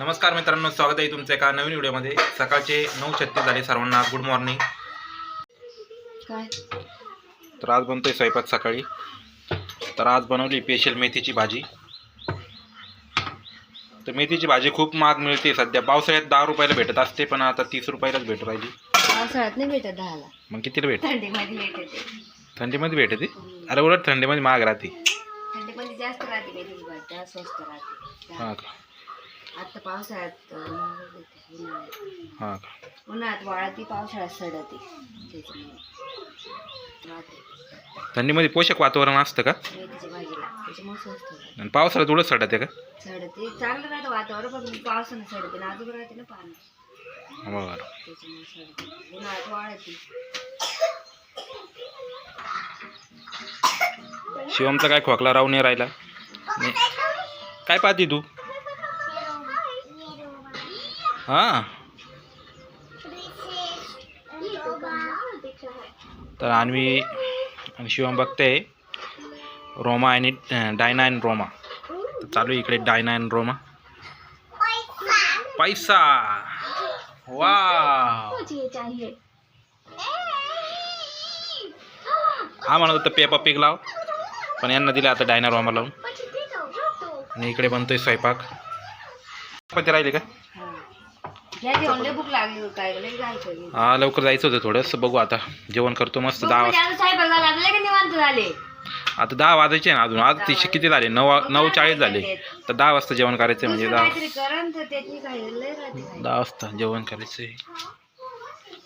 नमस्कार मित्रांनो स्वागत आहे तुमचं एका नवीन व्हिडिओमध्ये. सकाळचे नऊ छत्तीस झाले सर्वांना. गुड मॉर्निंग तर आज बनतोय स्वयंपाक सकाळी. तर आज बनवली स्पेशल मेथीची भाजी. तर मेथीची भाजी खूप महाग मिळते सध्या. पावसाळ्यात दहा रुपयाला भेटत असते पण आता तीस रुपयालाच भेटू राहिली. पावसाळ्यात नाही भेटत दहाला. मग कितीला भेटते? थंडीमध्ये भेटते अरे उलट थंडीमध्ये महाग राहते. थंडीमध्ये जास्त राहते मेथीची भाजी त्या स्वस्त राहते. हां का? आता पावसाळ्यात. उन्हाळ्यात हां का? उन्हाळ्यात वाळती पावसाळ्यात सडते. त्याच्यामुळे राहते. थंडीमध्ये पोषक वातावरण असतं का? मेथीची भाजीला त्याच्यामुळे स्वस्त राहते आणि पावसाळ्यात उलट सडत आहे का? सडते. चांगलं राहतं वातावरण पण पावसानं सडते नाजूक राहते ना पाणी. बरं. त्याच्यामुळे सडते. उन्हाळ्यात वाळते. शिवमचा काय खोकला राहून नाही राहिला? नाही. काय पाहते तू? हां. तर आणवी आणि शिवम बघते. रोमा आणि डायना अँड रोमा. तर चालू आहे इकडे डायना अँड रोमा. पैसा. वा हा म्हणत होतं पेपा पिक लाव. पण यांना दिलं आता डायना रोमा लावून. आणि इकडे बनतोय स्वयंपाक. चपाती राहिली का? भूक लागली काय लय जायचं हा लवकर जायचं होतं थोडंसं बघू आता. जेवण करतो मस्त. दहा वाजता आता झाला? आता दहा वाजायचे ना अजून. आज ती किती झाले? नऊ नऊ चाळीस झाले. तर दहा वाजता जेवण करायचं म्हणजे दहा. दहा वाजता जेवण करायचंय.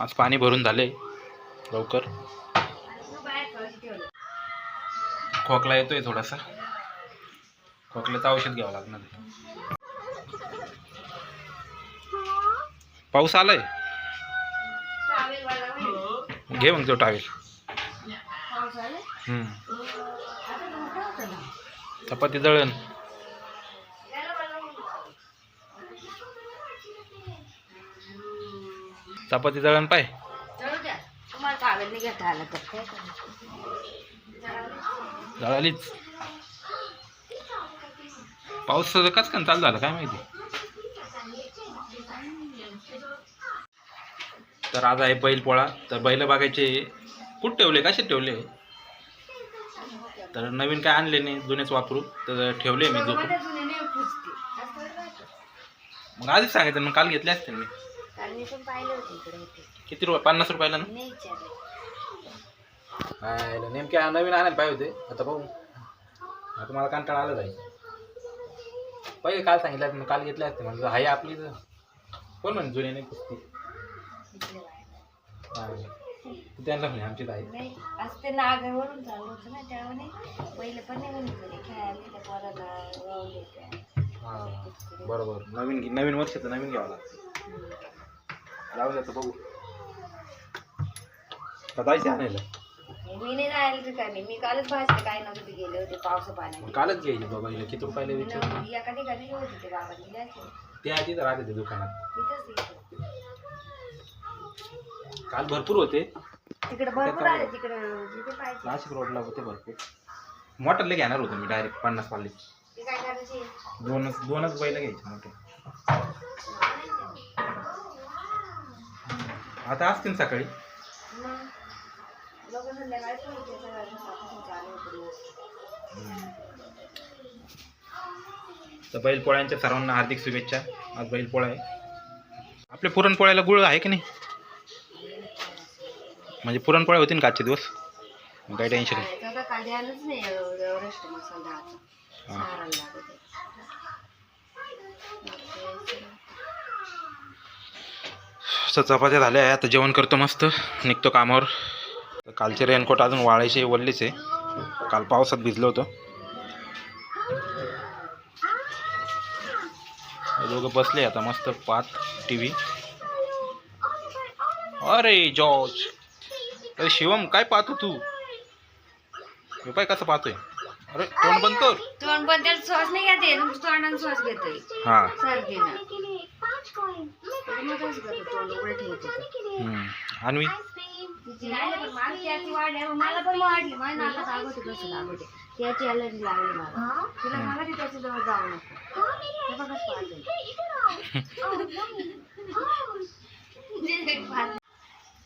आज पाणी भरून झाले. लवकर. खोकला येतोय थोडासा. खोकल्याचं औषध घ्यावं लागणार आहे. पाऊस आलाय? घे मग तो टावेल. चपाती दळण. चपाती जळण पाय. दळालीच. पाऊस कच कण चालू झालं काय माहिती? तर आज आहे बैल पोळा. तर बैल बघायचे कुठं ठेवले? कसे ठेवले? तर नवीन काय आणले नाही जुनेच वापरू. तर ठेवले मी झोपून. मग आधीच सांगायचं मग काल घेतले असते मी. किती रुपये? पन्नास रुपयाला ना? नेमके नवीन आणायला पाहिजे होते. आता पाहू आता मला कंटाळा आला जाईल पहिले काल सांगितलं काल घेतले असते. म्हणजे हाय आपली तर. कोण म्हणे जुने नाही कुस्ती इकडे बाहेर. त्यांना म्हणे आमची ताई. नाही असं ते नागावरून चालू होतं ना त्यामुळे पहिले पण नाही म्हणत होते खेळायला त्या पोराला वळवले त्या. हा. बरोबर. नवीन घे- नवीन वर्षाचं नवीन घ्यावं लागतं. राहू द्या आता बघू. का जायचं आणायला. मी नाही राहिलं तर काय नाही मी कालच भाजले काय नव्हते गेले होते पावसा मग कालच घ्यायची बाबा हिला किती रुपयाला विचार एका ठिकाणी गेले होते ते ते आधी तर राहते ते दुकानात. तिथंच. काल भरपूर होते. तिकडे भरपूर आले तिकडे जिथे पाहिजे. नाशिक रोडला होते भरपूर. मोटरले घेणार होतो मी डायरेक्ट पन्नास वाले. ते काय करायचे? दोनच दोनच बैल घ्यायचे मोठे. आता असतील सकाळी. मग लोक संध्याकाळी पण होतं. तर बैलपोळ्यांच्या सर्वांना हार्दिक शुभेच्छा. आज बैलपोळा आहे. आपल्या पुरणपोळ्याला गुळ आहे की नाही? म्हणजे पुरणपोळ्या होतील का आजचे दिवस? काही टेन्शन नाही. मसाला दहाचा हा. लागत आहे. तर चपात्या झाल्या आहे आता जेवण करतो मस्त. निघतो कामावर. तर कालचे रेनकोट अजून वाळायचे वल्लेच आहे. काल पावसात भिजलो होतो. हे दोघं बसले आता मस्त पाहत टी व्ही अरे जॉर्ज! अरे शिवम काय पाहतो तू? हे पाय कसं पाहतोय? अरे तोंड बंद कर. तोंड पण त्याला श्वास नाही घेते तोंडाने श्वास घेतोय. हा. सर्दीनं मध्येच घेतो तोंड उघडं ठेवते तर. हम्म. अन्वी तिची राहिली पण मला त्याची वाढली मला पण वाढली माझ्या नाकात आगोटे कसं लागोटे. त्याची अलर्जी लागली मला. तिला सांगा ती त्याच्याजवळ जाऊ नको ते बघच पाहते तर